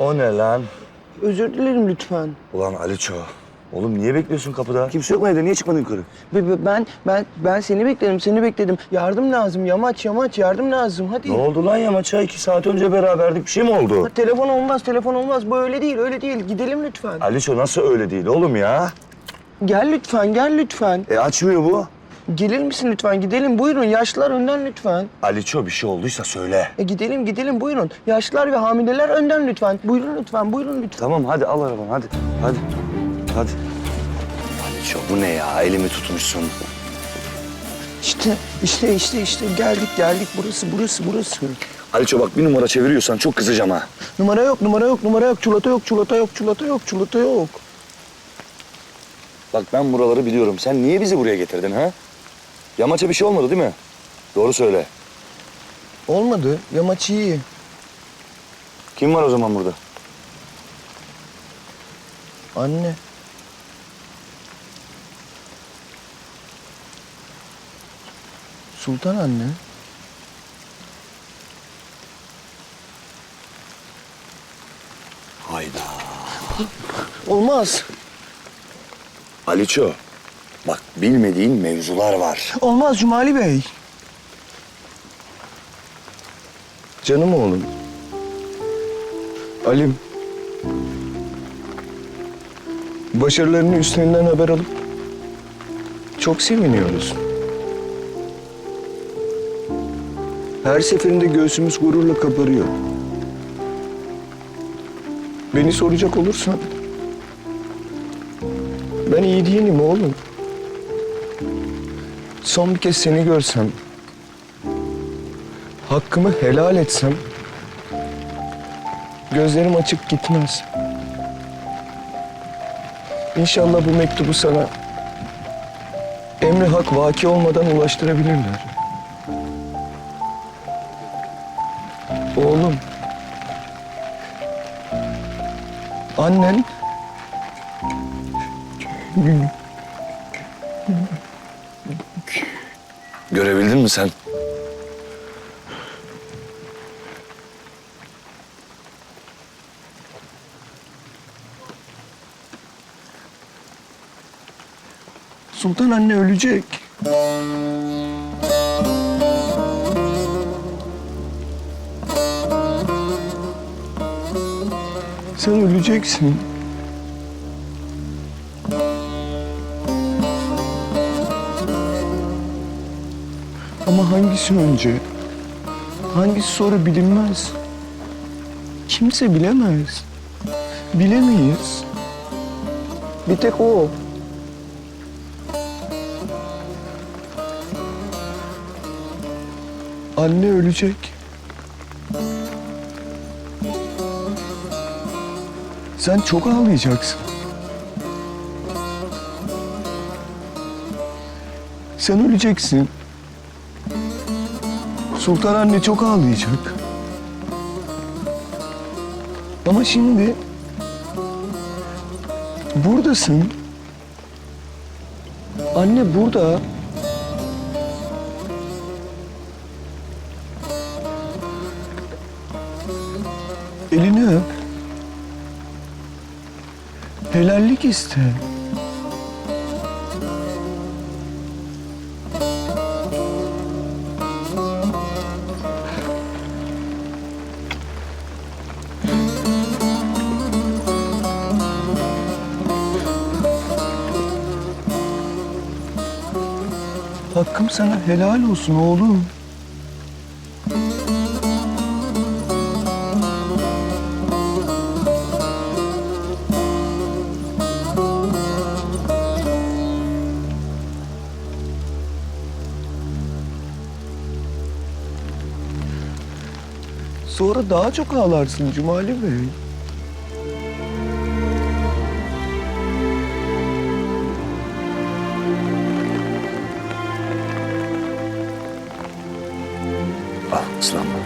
O ne lan? Özür dilerim lütfen. Ulan Aliço. Oğlum niye bekliyorsun kapıda? Kimse yok mu evde? Niye çıkmadın yukarı? Be- be- Ben ben ben seni bekledim, seni bekledim. Yardım lazım, yamaç yamaç yardım lazım. Hadi. Ne oldu lan ya maça? iki saat önce beraberdik. Bir şey mi oldu? Ha, Telefon olmaz, telefon olmaz. Bu öyle değil, öyle değil. Gidelim lütfen. Aliço nasıl öyle değil oğlum ya? Gel lütfen, gel lütfen. E açmıyor bu. Gelir misin lütfen? Gidelim buyurun. Yaşlılar önden lütfen. Aliço bir şey olduysa söyle. E gidelim gidelim buyurun. Yaşlılar ve hamileler önden lütfen. Buyurun lütfen, buyurun lütfen. Tamam hadi al arabanı hadi. Hadi. Hadi. Aliço bu ne ya? Elimi tutmuşsun. İşte, işte, işte, işte geldik, geldik. Burası, burası, burası. Aliço bak bir numara çeviriyorsan çok kızacağım ha. Numara yok, numara yok, numara yok. Çulata yok, çulata yok, çulata yok, çulata yok. Bak ben buraları biliyorum. Sen niye bizi buraya getirdin ha? Yamaça bir şey olmadı değil mi? Doğru söyle. Olmadı. Yamaç iyi. Kim var o zaman burada? Anne. Sultan anne. Hayda. Olmaz. Aliço. Bak bilmediğin mevzular var. Olmaz Cumali Bey. Canım oğlum. Alim. Başarılarının üstlerinden haber alıp çok seviniyoruz. Her seferinde göğsümüz gururla kabarıyor. Beni soracak olursan ben iyi değilim oğlum. Son bir kez seni görsem, hakkımı helal etsem, gözlerim açık gitmez. İnşallah bu mektubu sana emri hak vaki olmadan ulaştırabilirler. Oğlum, annen Görebildin mi sen? Sultan anne ölecek. Sen öleceksin. Ama hangisi önce? Hangisi sonra bilinmez. Kimse bilemez. Bilemeyiz. Bir tek o. Anne ölecek. Sen çok ağlayacaksın. Sen öleceksin. Sultan anne çok ağlayacak. Ama şimdi buradasın. Anne burada. Elini öp. Helallik iste. Hakkım sana helal olsun oğlum. Sonra daha çok ağlarsın Cumali Bey. Al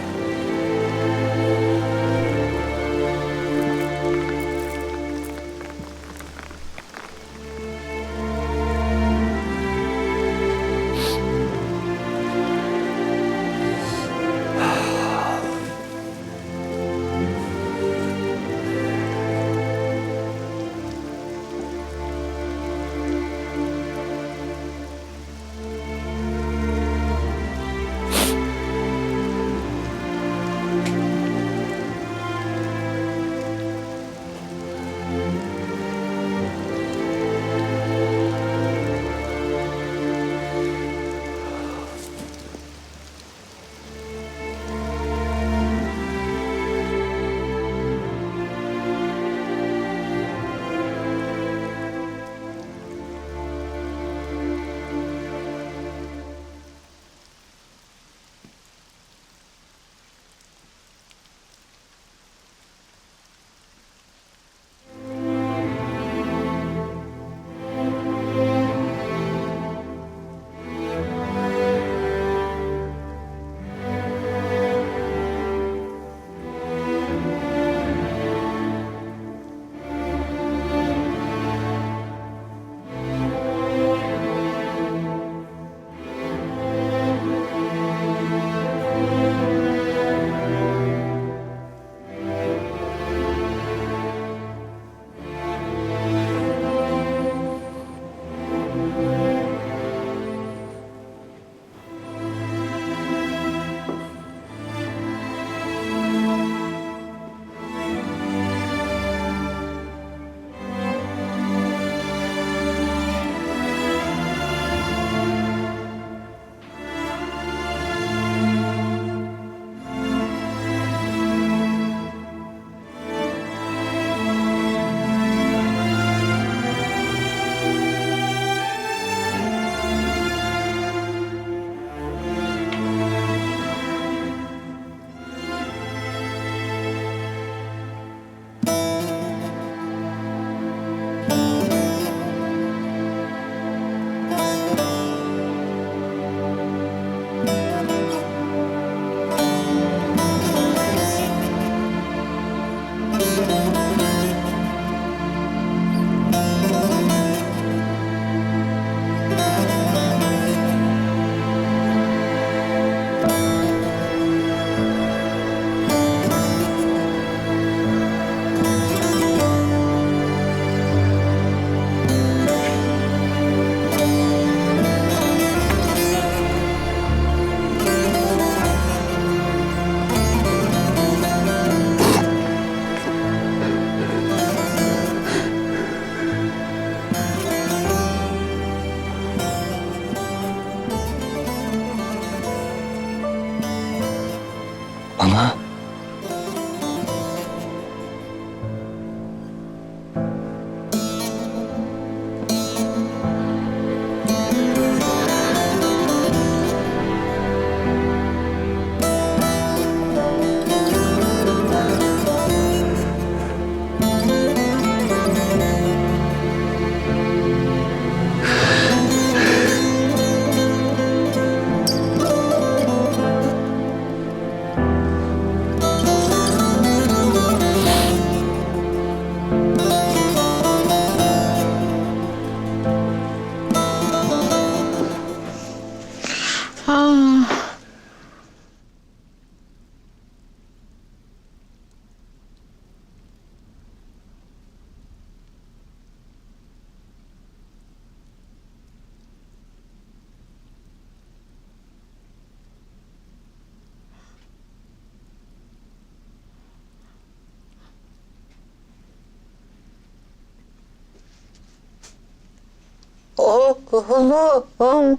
哦哼哼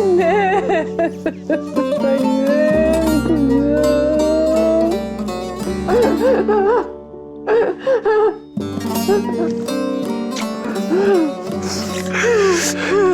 哎呀！哎呀！姑娘。